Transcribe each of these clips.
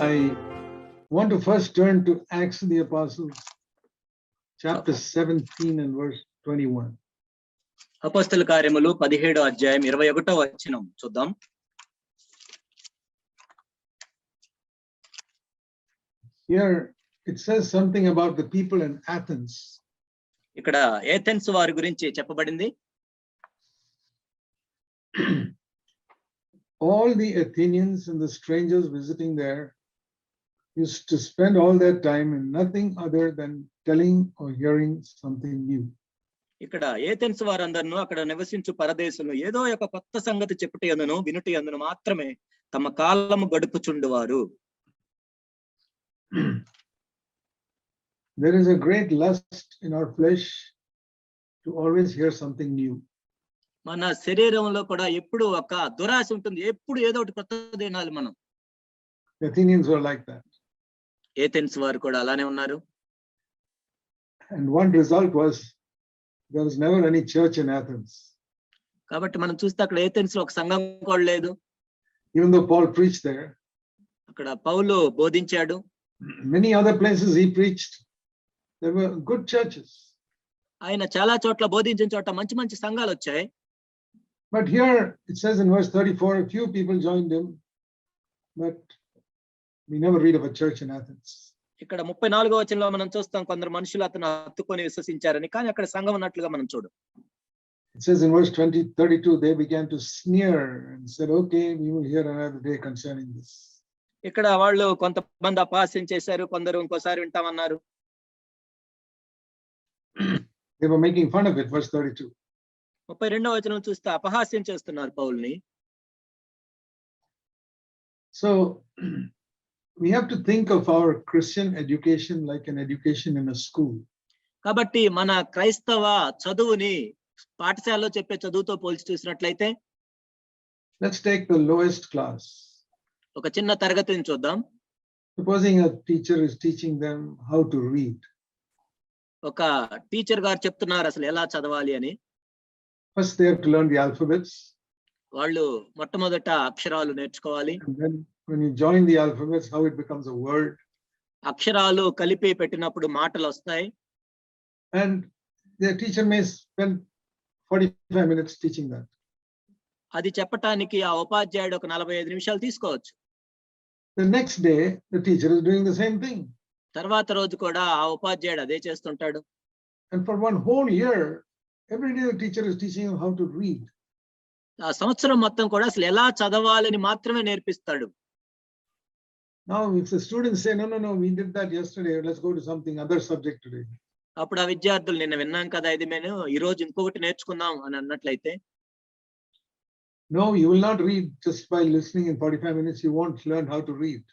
I want to first turn to Acts of the Apostles, chapter 17 and verse 21. అపస్తుల కార్యములు పదిహేడో అధ్యాయం ఇరవై ఒకటో వచనం చూద్దాం Here it says something about the people in Athens. ఇక్కడ ఏథెన్స్ వారి గురించి చెప్పబడింది All the Athenians and the strangers visiting there used to spend all their time in nothing other than telling or hearing something new. ఇక్కడ Athens వారందరినూ అక్కడ నివసించు పరదేశంలో ఏదో ఒక కొత్త సంగతి చెప్పుటి అందును వినుటి అందును మాత్రమే తమ కాలము గడుపుచుండువారు There is a great lust in our flesh to always hear something new. మన శరీరంలో కూడా ఎప్పుడు ఒక దురాశ ఉంటుంది ఎప్పుడు ఏదో ఒకటి కొత్తది వినాలి మనం The Athenians were like that. Athens వారు కూడా అలానే ఉన్నారు And one result was there was never any church in Athens. కాబట్టి మనం చూస్తే అక్కడ ఏథెన్స్లో ఒక సంఘం కూడా లేదు Even though Paul preached there, అక్కడ పౌలు బోధించాడు many other places he preached, there were good churches. ఆయన చాలా చోట్ల బోధించిన చోట మంచి మంచి సంఘాలు వచ్చాయి But here it says in verse 34, a few people joined him, but we never read of a church in Athens. ఇక్కడ ముప్పై నాలుగో వచనంలో మనం చూస్తాం కొందరు మనుషులు అతను హత్తుకొని విశ్వసించారని కానీ అక్కడ సంఘం ఉన్నట్లుగా మనం చూడు It says in verse 20, 32, they began to sneer and said, okay, we will hear another day concerning this. ఇక్కడ వాళ్ళు కొంతమంది అపహాస్యం చేశారు కొందరు ఇంకోసారి వింటామన్నారు They were making fun of it, verse 32. ముప్పై రెండో వచనం చూస్తే అపహాస్యం చేస్తున్నారు పౌల్ని So we have to think of our Christian education like an education in a school. కాబట్టి మన క్రైస్తవ చదువుని పాఠశాలలో చెప్పే చదువుతో పోల్చి చూసినట్లయితే Let's take the lowest class. ఒక చిన్న తరగతిని చూద్దాం Supposing a teacher is teaching them how to read. ఒక టీచర్ గారు చెప్తున్నారు అసలు ఎలా చదవాలి అని First, they have to learn the alphabets. వాళ్ళు మొట్టమొదట అక్షరాలు నేర్చుకోవాలి when you join the alphabets, how it becomes a word. అక్షరాలు కలిపి పెట్టినప్పుడు మాటలు వస్తాయి And the teacher may spend 45 minutes teaching that. అది చెప్పటానికి ఆ ఉపాధ్యాయుడు ఒక నలభై ఐదు నిమిషాలు తీసుకోవచ్చు The next day, the teacher is doing the same thing. తర్వాత రోజు కూడా ఆ ఉపాధ్యాయుడు అదే చేస్తుంటాడు And for one whole year, every day the teacher is teaching them how to read. ఆ సంవత్సరం మొత్తం కూడా అసలు ఎలా చదవాలని మాత్రమే నేర్పిస్తాడు Now, if the students say, no, no, no, we did that yesterday, let's go to something other subject today. అప్పుడు ఆ విద్యార్థులు నిన్న విన్నాం కదా ఇది మేము ఈ రోజు ఇంకొకటి నేర్చుకుందాం అని అన్నట్లయితే No, you will not read just by listening in 45 minutes. You won't learn how to read.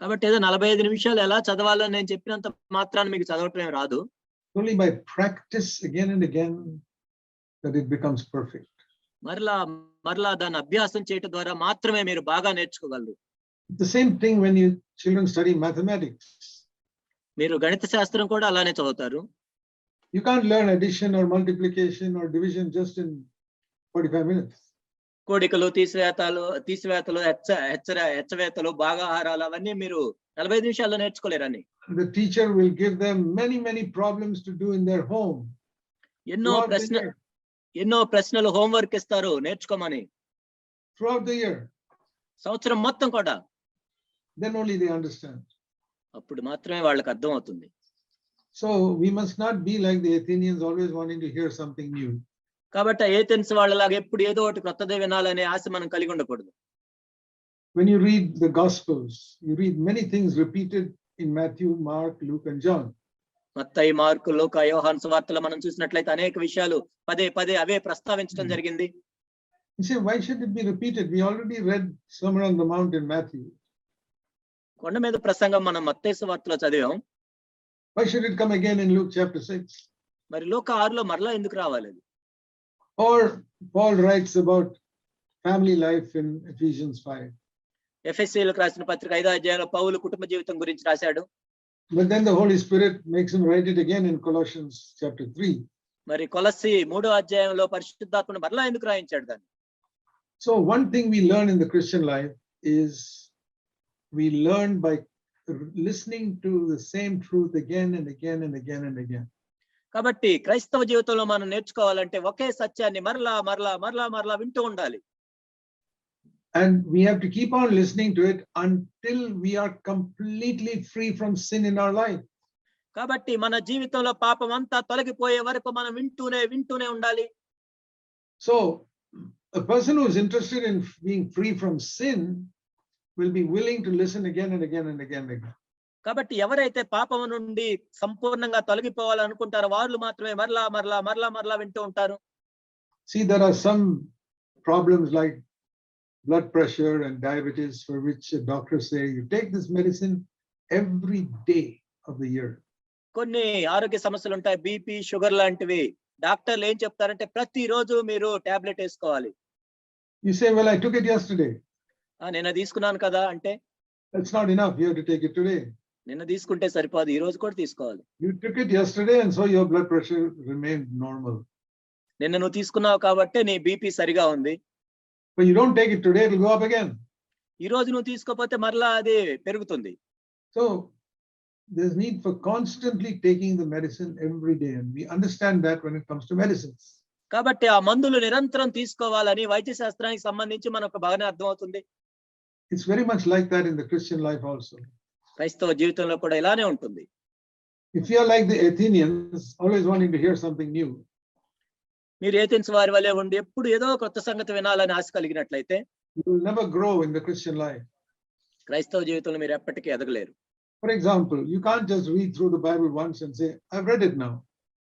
కాబట్టి ఏదో నలభై ఐదు నిమిషాలు ఎలా చదవాలో నేను చెప్పినంత మాత్రాన్ని మీకు చదవటం రాదు Only by practice again and again that it becomes perfect. మరలా మరలా దాన్ని అభ్యాసం చేయటం ద్వారా మాత్రమే మీరు బాగా నేర్చుకోగలరు The same thing when you children study mathematics. మీరు గణిత శాస్త్రం కూడా అలానే చదువుతారు You can't learn addition or multiplication or division just in 45 minutes. కోడికలు తీసివేతలు తీసివేతలు హెచ్చ హెచ్చర హెచ్చవేతలు భాగాహారాలు అవన్నీ మీరు నలభై ఐదు నిమిషాల్లో నేర్చుకోలేరని The teacher will give them many, many problems to do in their home. ఎన్నో ప్రశ్న. ఎన్నో ప్రశ్నలు హోంవర్క్ ఇస్తారు నేర్చుకోమని Throughout the year, సంవత్సరం మొత్తం కూడా then only they understand. అప్పుడు మాత్రమే వాళ్ళకి అర్థం అవుతుంది So we must not be like the Athenians, always wanting to hear something new. కాబట్టి ఏథెన్స్ వాళ్ళలాగా ఎప్పుడు ఏదో ఒకటి కొత్తదే వినాలనే ఆశ మనం కలిగి ఉండకూడదు When you read the Gospels, you read many things repeated in Matthew, Mark, Luke, and John. మత్తయి మార్కు లోక యోహాన్ సువార్తలో మనం చూసినట్లయితే అనేక విషయాలు పదే పదే అవే ప్రస్తావించడం Hmm. జరిగింది You say, why should it be repeated? We already read Sermon on the Mount in Matthew. కొండ మీద ప్రసంగం మనం మత్తయి సువార్తలో చదివాం Why should it come again in Luke chapter 6? మరి లోక ఆరులో మరలా ఎందుకు రావాలి అది? Or Paul writes about family life in Ephesians 5. ఎఫ్ఎస్సీలకు రాసిన పత్రిక ఐదో అధ్యాయంలో పౌలు కుటుంబ జీవితం గురించి రాశాడు But then the Holy Spirit makes him write it again in Colossians chapter 3. మరి కొలస్సి మూడో అధ్యాయంలో పరిశుద్ధాత్మను మరలా ఎందుకు రాయించాడు దాన్ని So one thing we learn in the Christian life is we learn by listening to the same truth again and again and again and again. కాబట్టి క్రైస్తవ జీవితంలో మనం నేర్చుకోవాలంటే ఒకే సత్యాన్ని మరలా మరలా మరలా మరలా వింటూ ఉండాలి And we have to keep on listening to it until we are completely free from sin in our life. కాబట్టి మన జీవితంలో పాపం అంతా తొలగిపోయే వరకు మనం వింటూనే వింటూనే ఉండాలి So, a person who is interested in being free from sin will be willing to listen again and again and again and again. కాబట్టి ఎవరైతే పాపం నుండి సంపూర్ణంగా తొలగిపోవాలనుకుంటారో వాళ్ళు మాత్రమే మరలా మరలా మరలా మరలా వింటూ ఉంటారు See, there are some problems like blood pressure and diabetes for which doctors say you take this medicine every day of the year. కొన్ని ఆరోగ్య సమస్యలు ఉంటాయి బీపీ షుగర్ లాంటివి డాక్టర్లు ఏం చెప్తారంటే ప్రతిరోజు మీరు టాబ్లెట్ వేసుకోవాలి You say, Well, I took it yesterday. నిన్న తీసుకున్నాను కదా అంటే it's not enough you have to take it today నిన్న తీసుకుంటే సరిపోదు. ఈ రోజు కూడా తీసుకోవాలి. You took it yesterday and so your blood pressure remained normal నిన్న నువ్వు తీసుకున్నావు కాబట్టి నీ బీపీ సరిగా ఉంది. But you don't take it today it will go up again ఈ రోజు నువ్వు తీసుకోకపోతే మరలా అది పెరుగుతుంది. So there need for constantly taking the medicine every day and we understand that when it comes to medicines కాబట్టి ఆ మందులు నిరంతరం తీసుకోవాలని వైద్య శాస్త్రానికి సంబంధించి మనకు బాగానే అర్థం అవుతుంది it's very much like that in the Christian life also క్రైస్తవ జీవితంలో కూడా ఇలానే ఉంటుంది. If you are like the Athenians always wanting to hear something new మీరు ఏథెన్స్ వారి వలే ఉండి ఎప్పుడు ఏదో కొత్త సంగతి వినాలని ఆశ కలిగినట్లయితే you will never grow in the Christian life క్రైస్తవ జీవితంలో మీరు ఎప్పటికీ ఎదగలేరు. For example you can't just read through the Bible once and say I have read it now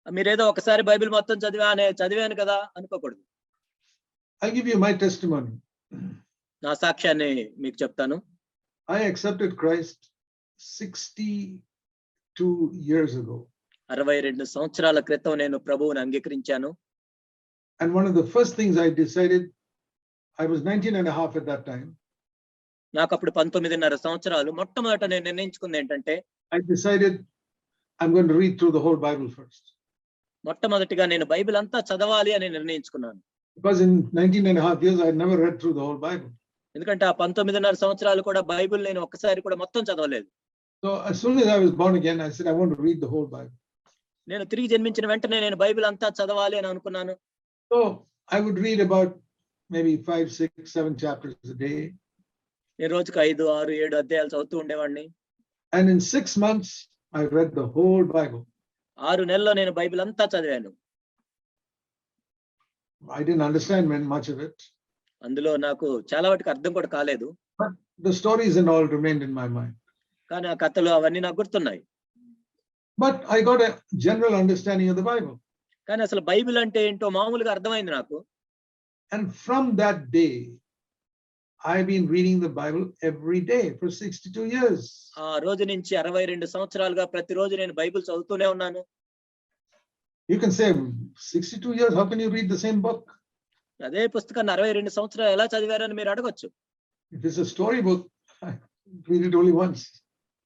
మీరు ఏదో ఒకసారి బైబిల్ మొత్తం చదివా అనే చదివాను కదా అనుకోకూడదు. I give you my testimony నా సాక్ష్యాన్ని మీకు చెప్తాను I accepted Christ 62 years ago. అరవై రెండు సంవత్సరాల క్రితం నేను ప్రభువుని అంగీకరించాను And one of the first things I decided, I was 19 and a half at that time. నాకు అప్పుడు పంతొమ్మిదిన్నర సంవత్సరాలు మొట్టమొదట నేను నిర్ణయించుకుంది ఏంటంటే I decided I'm going to read through the whole Bible first. మొట్టమొదటిగా నేను బైబిల్ అంతా చదవాలి అని నిర్ణయించుకున్నాను Because in 19 and a half years, I'd never read through the whole Bible. ఎందుకంటే ఆ పంతొమ్మిదిన్నర సంవత్సరాలు కూడా బైబిల్ నేను ఒక్కసారి కూడా మొత్తం చదవలేదు. నేను తిరిగి జన్మించిన వెంటనే నేను బైబిల్ అంతా చదవాలి అని అనుకున్నాను. I would read about maybe five six seven chapters day a రోజుకి ఐదు ఆరు ఏడు అధ్యాయాలు చదువుతూ ఉండేవాడిని. And in six months I read the whole Bible ఆరు నెలల్లో నేను బైబిల్ అంతా చదివాను. I didn't understand men much of అందులో నాకు చాలా వాటికి అర్థం కూడా కాలేదు. కానీ ఆ కథలు అవన్నీ నాకు గుర్తున్నాయి. But I got general understanding of the Bible కానీ అసలు బైబిల్ అంటే ఏంటో మామూలుగా అర్థమైంది నాకు. And from that day I been reading the Bible every day for sixty two years ఆ రోజు నుంచి అరవై రెండు సంవత్సరాలుగా ప్రతిరోజు నేను బైబిల్ చదువుతూనే ఉన్నాను. You can say sixty two years how can you read the same book అదే పుస్తకాన్ని అరవై రెండు సంవత్సరాలు ఎలా చదివారని మీరు అడగచ్చు.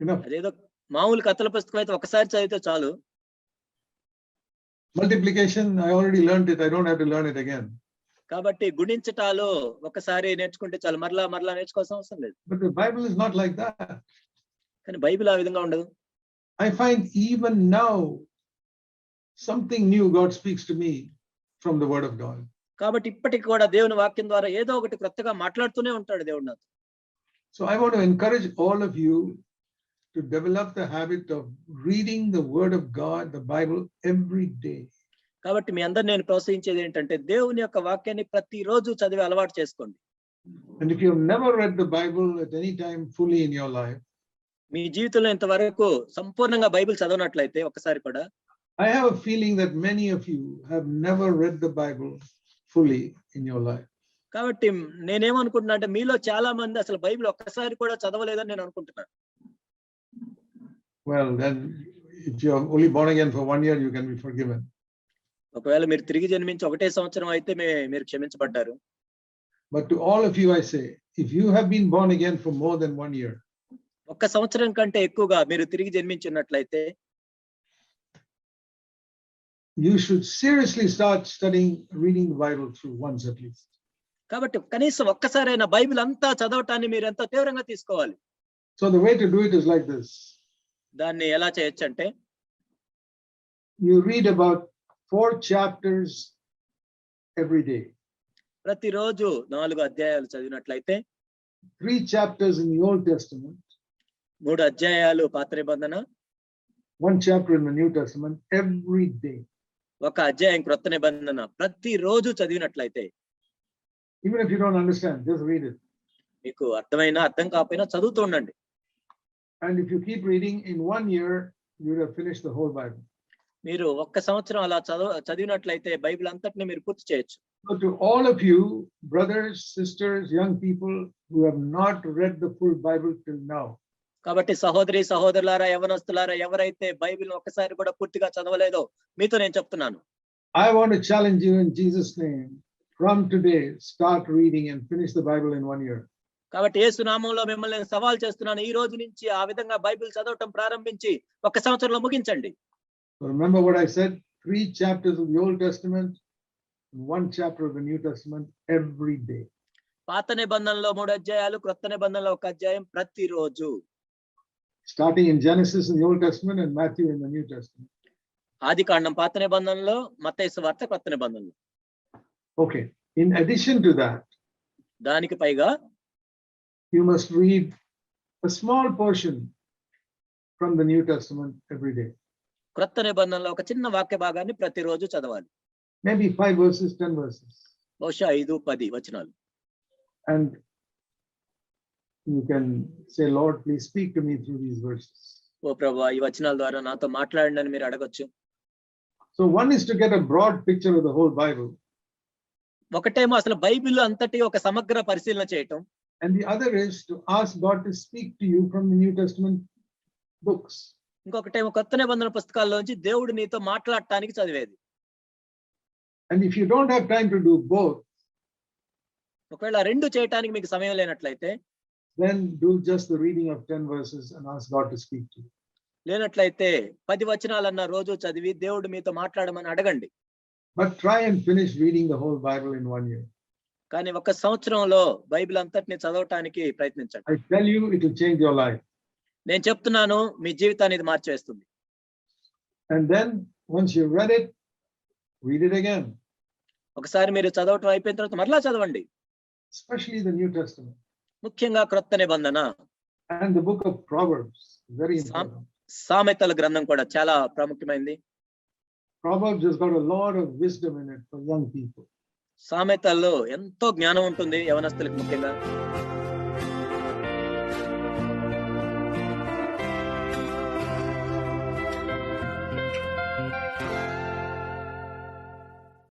అదేదో మామూలు కథల పుస్తకం అయితే ఒకసారి చదివితే చాలు. Multiplication I already learn it I కాబట్టి గుణించటాలు ఒకసారి నేర్చుకుంటే చాలు. మరలా మరలా నేర్చుకోవాల్సిన అవసరం లేదు. But the is not like that కానీ బైబిల్ ఆ విధంగా ఉండదు. I find even now something new God speaks to me from the word of God కాబట్టి ఇప్పటికి కూడా దేవుని వాక్యం ద్వారా ఏదో ఒకటి కొత్తగా మాట్లాడుతూనే ఉంటాడు దేవుడు నాతో So I want to encourage all of you to develop the habit of reading the Word of God, the Bible, every day. కాబట్టి మీ అందరు నేను ప్రోత్సహించేది ఏంటంటే దేవుని యొక్క వాక్యాన్ని ప్రతిరోజు చదివి అలవాటు చేసుకోండి And if you've never read the Bible at any time fully in your life, మీ జీవితంలో ఇంతవరకు సంపూర్ణంగా బైబిల్ చదవనట్లయితే ఒకసారి కూడా I have a feeling that many of you have never read the Bible fully in your life. కాబట్టి నేనేమనుకుంటున్నా అంటే మీలో చాలా మంది అసలు బైబిల్ ఒక్కసారి కూడా చదవలేదని నేను అనుకుంటున్నాను Well, then, if you're only born again for one year, you can be forgiven. ఒకవేళ మీరు తిరిగి జన్మించి ఒకటే సంవత్సరం అయితే మీరు క్షమించబడ్డారు But to all of you, I say, if you have been born again for more than one year, ఒక్క సంవత్సరం కంటే ఎక్కువగా మీరు తిరిగి జన్మించున్నట్లయితే you should seriously start study reading the bible through once at కాబట్టి కనీసం ఒక్కసారైనా బైబిల్ అంతా చదవటాన్ని మీరు ఎంత తీవ్రంగా తీసుకోవాలి? So the way to do it is like this దాన్ని ఎలా చేయొచ్చు అంటే you read about four chapters every day ప్రతిరోజు నాలుగు అధ్యాయాలు చదివినట్లయితే? Three chapters in your Testament మూడు అధ్యాయాలు పాత్ర బంధన one chapter in New Testament every day ఒక అధ్యాయం క్రొత్త నిబంధన ప్రతిరోజు చదివినట్లయితే you don't understand, just read it. మీకు అర్థమైనా అర్థం కాకపోయినా చదువుతూ ఉండండి And if you keep reading in one year, you would have finished the whole Bible. మీరు ఒక్క సంవత్సరం అలా చదవ చదివినట్లయితే బైబిల్ అంతటిని మీరు పూర్తి చేయొచ్చు So to all of you, brothers, sisters, young people who have not read the full Bible till now, కాబట్టి సహోదరి సహోదరులారా యవనస్తులారా ఎవరైతే బైబిల్ ఒక్కసారి కూడా పూర్తిగా చదవలేదో మీతో నేను చెప్తున్నాను. I want challenge you in Jesus name from today start reading and finish the Bible in 1 year కాబట్టి యేసు నామంలో మిమ్మల్ని సవాల్ చేస్తున్నాను. ఈ రోజు నుంచి ఆ విధంగా బైబిల్ చదవటం ప్రారంభించి ఒక సంవత్సరంలో ముగించండి. Remember what I said 3 chapters of the Old Testament 1 chapter of the New Testament every day పాత నిబంధనలో మూడు అధ్యాయాలు క్రొత్త నిబంధనలో ఒక అధ్యాయం ప్రతి రోజు Starting in Genesis in the Old Testament and Matthew in the New Testament. ఆది కాండం పాత నిబంధనలో మత్తయి వార్త కొత్త నిబంధనలు Okay, in addition to that, దానికి పైగా you must read a small portion from the New Testament every day. క్రొత్త నిబంధనలో ఒక చిన్న వాక్య భాగాన్ని ప్రతిరోజు చదవాలి Maybe five verses, 10 verses. బహుశా ఐదు పది వచనాలు And you can say, Lord, please speak to me through these verses. ఓ ప్రభు ఈ వచనాల ద్వారా నాతో మాట్లాడండి అని మీరు అడగొచ్చు So one is to get a broad picture of the whole Bible, ఒకటేమో అసలు బైబిల్ అంతటి ఒక సమగ్ర పరిశీలన చేయటం and the other is to ask God to speak to you from the New Testament books. ఇంకొకటేమో కొత్త నిబంధన పుస్తకాల్లోంచి దేవుడు నీతో మాట్లాడటానికి చదివేది And if you don't have time to do both, ఒకవేళ ఆ రెండు చేయటానికి మీకు సమయం లేనట్లయితే then do just the reading of 10 verses and ask God to speak to you. లేనట్లయితే పది వచనాలన్న రోజు చదివి దేవుడు మీతో మాట్లాడమని అడగండి But try and finish reading the whole Bible in one year. కానీ ఒక సంవత్సరంలో బైబిల్ అంతటిని చదవటానికి ప్రయత్నించండి I tell you, it will change your life. నేను చెప్తున్నాను మీ జీవితాన్ని ఇది మార్చేస్తుంది And then once you've read it, read it again, ఒకసారి మీరు చదవటం అయిపోయిన తర్వాత మరలా చదవండి especially the New Testament ముఖ్యంగా క్రొత్త నిబంధన అండ్ ది బుక్ ఆఫ్ సామెతల గ్రంథం కూడా చాలా ప్రాముఖ్యమైనది ప్రొవర్బ్స్ హస్ ఆఫ్ సామెతల్లో ఎంతో జ్ఞానం ఉంటుంది యవనస్తులకు ముఖ్యంగా.